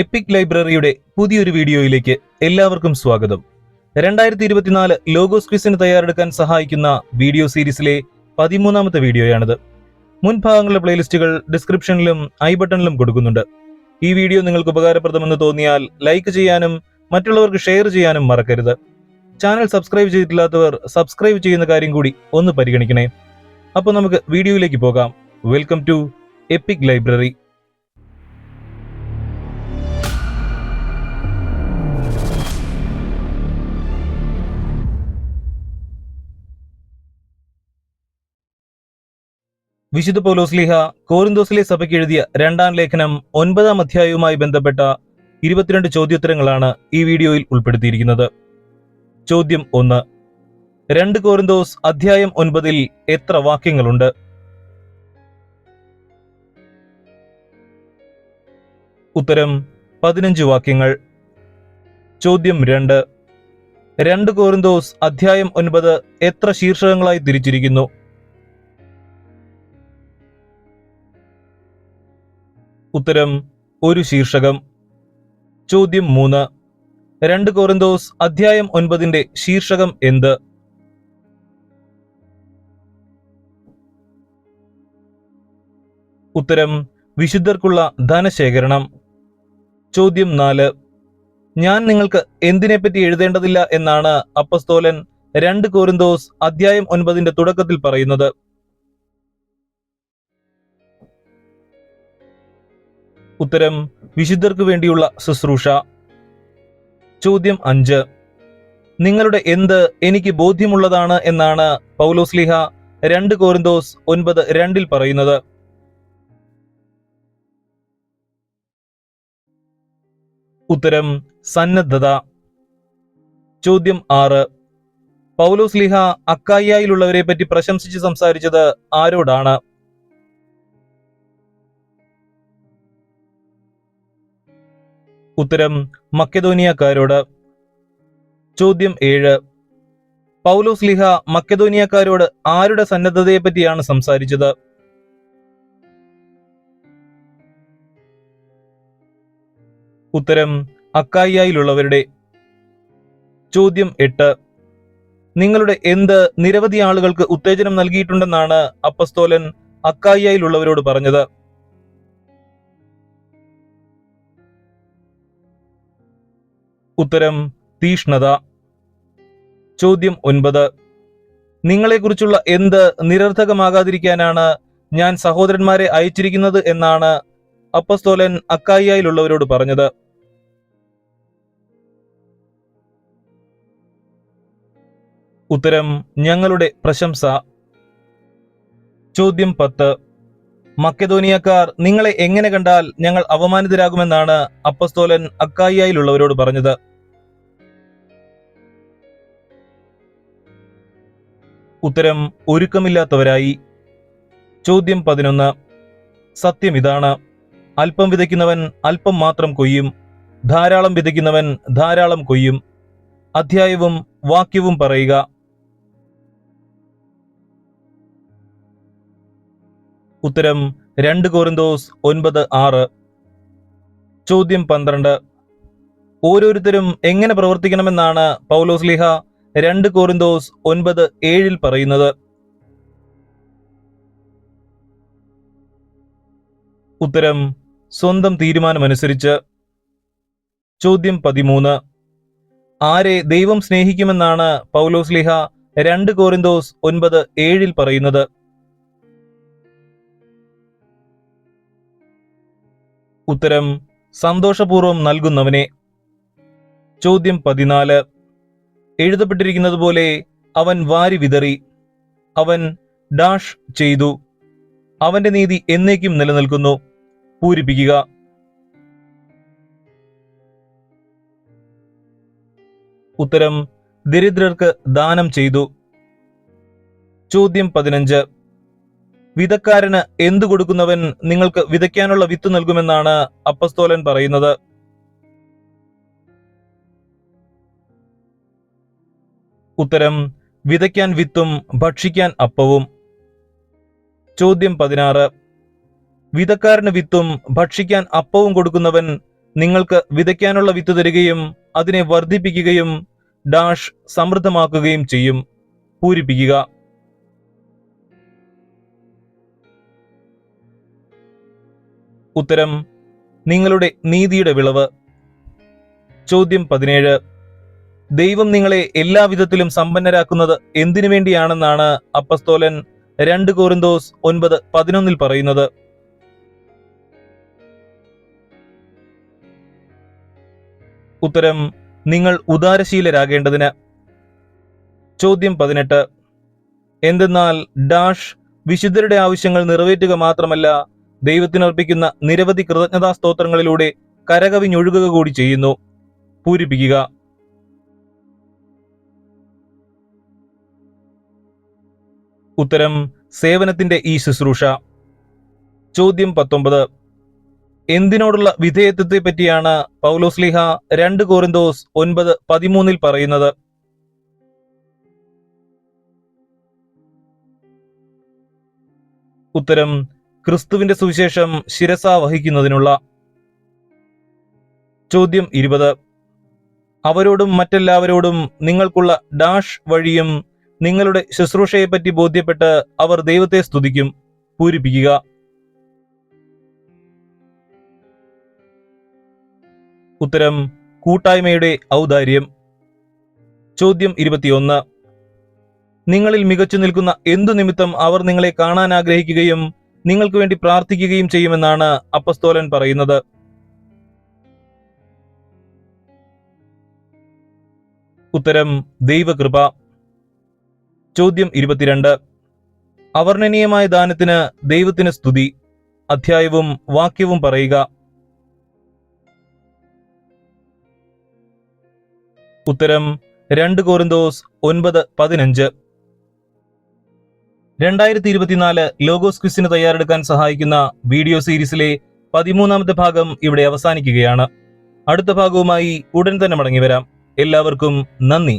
EPIC ലൈബ്രറിയുടെ പുതിയൊരു വീഡിയോയിലേക്ക് എല്ലാവർക്കും സ്വാഗതം. രണ്ടായിരത്തി ഇരുപത്തിനാല് ലോഗോസ് ക്വിസിന് തയ്യാറെടുക്കാൻ സഹായിക്കുന്ന വീഡിയോ സീരീസിലെ പതിമൂന്നാമത്തെ വീഡിയോയാണിത്. മുൻഭാഗങ്ങളുടെ പ്ലേലിസ്റ്റുകൾ ഡിസ്ക്രിപ്ഷനിലും ഐ ബട്ടണിലും കൊടുക്കുന്നുണ്ട്. ഈ വീഡിയോ നിങ്ങൾക്ക് ഉപകാരപ്രദമെന്ന് തോന്നിയാൽ ലൈക്ക് ചെയ്യാനും മറ്റുള്ളവർക്ക് ഷെയർ ചെയ്യാനും മറക്കരുത്. ചാനൽ സബ്സ്ക്രൈബ് ചെയ്തിട്ടില്ലാത്തവർ സബ്സ്ക്രൈബ് ചെയ്യുന്ന കാര്യം കൂടി ഒന്ന് പരിഗണിക്കണേ. അപ്പോൾ നമുക്ക് വീഡിയോയിലേക്ക് പോകാം. വെൽക്കം ടു എപ്പിക് ലൈബ്രറി വിശുദ്ധ പൗലോസ്ലിഹ കോരിന്തോസിലെ സഭയ്ക്ക് എഴുതിയ രണ്ടാം ലേഖനം ഒൻപതാം അധ്യായവുമായി ബന്ധപ്പെട്ട ഇരുപത്തിരണ്ട് ചോദ്യോത്തരങ്ങളാണ് ഈ വീഡിയോയിൽ ഉൾപ്പെടുത്തിയിരിക്കുന്നത്. ചോദ്യം ഒന്ന് രണ്ട് കോരിന്തോസ് അധ്യായം ഒൻപതിൽ എത്ര വാക്യങ്ങളുണ്ട്? ഉത്തരം പതിനഞ്ച് വാക്യങ്ങൾ. ചോദ്യം രണ്ട് രണ്ട് കോരിന്തോസ് അധ്യായം ഒൻപത് എത്ര ശീർഷകങ്ങളായി തിരിച്ചിരിക്കുന്നു? ഉത്തരം ഒരു ശീർഷകം. ചോദ്യം മൂന്ന്. രണ്ട് കോറിന്തോസ് അധ്യായം ഒൻപതിന്റെ ശീർഷകം എന്ത്? ഉത്തരം വിശുദ്ധർക്കുള്ള ധനശേഖരണം. ചോദ്യം നാല്. ഞാൻ നിങ്ങൾക്ക് എന്തിനെപ്പറ്റി എഴുതേണ്ടതില്ല എന്നാണ് അപ്പസ്തോലൻ രണ്ട് കോറിന്തോസ് അധ്യായം ഒൻപതിന്റെ തുടക്കത്തിൽ പറയുന്നത്. ഉത്തരം വിശുദ്ധർക്ക് വേണ്ടിയുള്ള ശുശ്രൂഷ. ചോദ്യം അഞ്ച്. നിങ്ങളുടെ എന്ത് എനിക്ക് ബോധ്യമുള്ളതാണ് എന്നാണ് പൗലോസ്ലിഹ രണ്ട് കോരിന്തോസ് ഒൻപത് രണ്ടിൽ പറയുന്നത്. ഉത്തരം സന്നദ്ധത. ചോദ്യം ആറ്. പൗലോസ്ലിഹ അക്കായിലുള്ളവരെ പറ്റി പ്രശംസിച്ച് സംസാരിച്ചത് ആരോടാണ്? ഉത്തരം മക്കതോനിയക്കാരോട് ചോദ്യം ഏഴ്. പൗലോസ് ലിഹ മക്കതോനിയക്കാരോട് ആരുടെ സന്നദ്ധതയെ പറ്റിയാണ് സംസാരിച്ചത്? ഉത്തരം അക്കായിയായിലുള്ളവരുടെ. ചോദ്യം എട്ട്. നിങ്ങളുടെ എന്ത് നിരവധി ആളുകൾക്ക് ഉത്തേജനം നൽകിയിട്ടുണ്ടെന്നാണ് അപ്പസ്തോലൻ അക്കായിയായിലുള്ളവരോട് പറഞ്ഞത്. ഉത്തരം തീഷ്ണത. ചോദ്യം ഒൻപത്. നിങ്ങളെക്കുറിച്ചുള്ള എന്ത് നിരർത്ഥകമാകാതിരിക്കാനാണ് ഞാൻ സഹോദരന്മാരെ അയച്ചിരിക്കുന്നത് എന്നാണ് അപ്പസ്തോലൻ അക്കായിയായിലുള്ളവരോട് പറഞ്ഞത്. ഉത്തരം ഞങ്ങളുടെ പ്രശംസ. ചോദ്യം പത്ത്. മക്കതോനിയക്കാർ നിങ്ങളെ എങ്ങനെ കണ്ടാൽ ഞങ്ങൾ അവമാനിതരാകുമെന്നാണ് അപ്പസ്തോലൻ അക്കായിയായിലുള്ളവരോട് പറഞ്ഞത്. ഉത്തരം ഒരുക്കമില്ലാത്തവരായി. ചോദ്യം പതിനൊന്ന്. സത്യം ഇതാണ്. അല്പം വിതയ്ക്കുന്നവൻ അല്പം മാത്രം കൊയ്യും. ധാരാളം വിതയ്ക്കുന്നവൻ ധാരാളം കൊയ്യും. അധ്യായവും വാക്യവും പറയുക. ഉത്തരം രണ്ട് കോറിന്തോസ് ഒൻപത് ആറ്. ചോദ്യം പന്ത്രണ്ട്. ഓരോരുത്തരും എങ്ങനെ പ്രവർത്തിക്കണമെന്നാണ് പൗലോസ് ലിഹ രണ്ട് കോറിന്തോസ് ഒൻപത് ഏഴിൽ പറയുന്നത്. ഉത്തരം സ്വന്തം തീരുമാനമനുസരിച്ച്. ചോദ്യം പതിമൂന്ന്. ആരെ ദൈവം സ്നേഹിക്കുമെന്നാണ് പൗലോസ് ലിഹ രണ്ട് കോറിന്തോസ് ഒൻപത് ഏഴിൽ പറയുന്നത്. ഉത്തരം സന്തോഷപൂർവം നൽകുന്നവനെ. ചോദ്യം പതിനാല്. എഴുതപ്പെട്ടിരിക്കുന്നത് പോലെ അവൻ വാരി വിതറി. അവൻ ഡാഷ് ചെയ്തു. അവന്റെ നീതി എന്നേക്കും നിലനിൽക്കുന്നു. പൂരിപ്പിക്കുക. ഉത്തരം ദരിദ്രർക്ക് ദാനം ചെയ്തു. ചോദ്യം പതിനഞ്ച്. വിതക്കാരന് എന്തു കൊടുക്കുന്നവൻ നിങ്ങൾക്ക് വിതയ്ക്കാനുള്ള വിത്ത് നൽകുമെന്നാണ് അപ്പസ്തോലൻ പറയുന്നത്. ഉത്തരം വിതയ്ക്കാൻ വിത്തും ഭക്ഷിക്കാൻ അപ്പവും. ചോദ്യം പതിനാറ്. വിതക്കാരന് വിത്തും ഭക്ഷിക്കാൻ അപ്പവും കൊടുക്കുന്നവൻ നിങ്ങൾക്ക് വിതയ്ക്കാനുള്ള വിത്ത് തരികയും അതിനെ വർദ്ധിപ്പിക്കുകയും ഡാഷ് സമൃദ്ധമാക്കുകയും ചെയ്യും. പൂരിപ്പിക്കുക. ഉത്തരം നിങ്ങളുടെ നീതിയുടെ വിളവ്. ചോദ്യം പതിനേഴ്. ദൈവം നിങ്ങളെ എല്ലാവിധത്തിലും സമ്പന്നരാക്കുന്നത് എന്തിനു വേണ്ടിയാണെന്നാണ് അപ്പസ്തോലൻ രണ്ട് കോറിന്തോസ് ഒൻപത് പതിനൊന്നിൽ പറയുന്നത്. ഉത്തരം നിങ്ങൾ ഉദാരശീലരാകേണ്ടതിന്. ചോദ്യം പതിനെട്ട്. എന്തെന്നാൽ ഡാഷ് വിശുദ്ധരുടെ ആവശ്യങ്ങൾ നിറവേറ്റുക മാത്രമല്ല ദൈവത്തിനർപ്പിക്കുന്ന നിരവധി കൃതജ്ഞതാ സ്തോത്രങ്ങളിലൂടെ കരകവിഞ്ഞൊഴുകുക കൂടി ചെയ്യുന്നു. പൂരിപ്പിക്കുക. ഉത്തരം സേവനത്തിന്റെ ഈ ശുശ്രൂഷ. ചോദ്യം പത്തൊമ്പത്. എന്തിനോടുള്ള വിധേയത്വത്തെ പറ്റിയാണ് പൗലോസ്ലിഹ രണ്ട് കോറിന്തോസ് ഒൻപത് പതിമൂന്നിൽ പറയുന്നത്. ഉത്തരം ക്രിസ്തുവിന്റെ സുവിശേഷം ശിരസ വഹിക്കുന്നതിനുള്ള ചോദ്യം ഇരുപത്. അവരോടും മറ്റെല്ലാവരോടും നിങ്ങൾക്കുള്ള ഡാഷ് വഴിയും നിങ്ങളുടെ ശുശ്രൂഷയെപ്പറ്റി ബോധ്യപ്പെട്ട് അവർ ദൈവത്തെ സ്തുതിക്കും. പൂരിപ്പിക്കുക. ഉത്തരം കൂട്ടായ്മയുടെ ഔദാര്യം. ചോദ്യം ഇരുപത്തിയൊന്ന്. നിങ്ങളിൽ മികച്ചു നിൽക്കുന്ന എന്തു നിമിത്തം അവർ നിങ്ങളെ കാണാൻ ആഗ്രഹിക്കുകയും നിങ്ങൾക്ക് വേണ്ടി പ്രാർത്ഥിക്കുകയും ചെയ്യുമെന്നാണ് അപ്പസ്തോലൻ പറയുന്നത്. ഉത്തരം ദൈവകൃപ. ചോദ്യം ഇരുപത്തിരണ്ട്. അവർണനീയമായ ദാനത്തിന് ദൈവത്തിന് സ്തുതി. അധ്യായവും വാക്യവും പറയുക. ഉത്തരം രണ്ട് കോറിന്തോസ് ഒൻപത് പതിനഞ്ച്. രണ്ടായിരത്തി ഇരുപത്തിനാല് ലോഗോസ് ക്വിസിന് തയ്യാറെടുക്കാൻ സഹായിക്കുന്ന വീഡിയോ സീരീസിലെ പതിമൂന്നാമത്തെ ഭാഗം ഇവിടെ അവസാനിക്കുകയാണ്. അടുത്ത ഭാഗവുമായി ഉടൻ തന്നെ മടങ്ങി വരാം എല്ലാവർക്കും നന്ദി.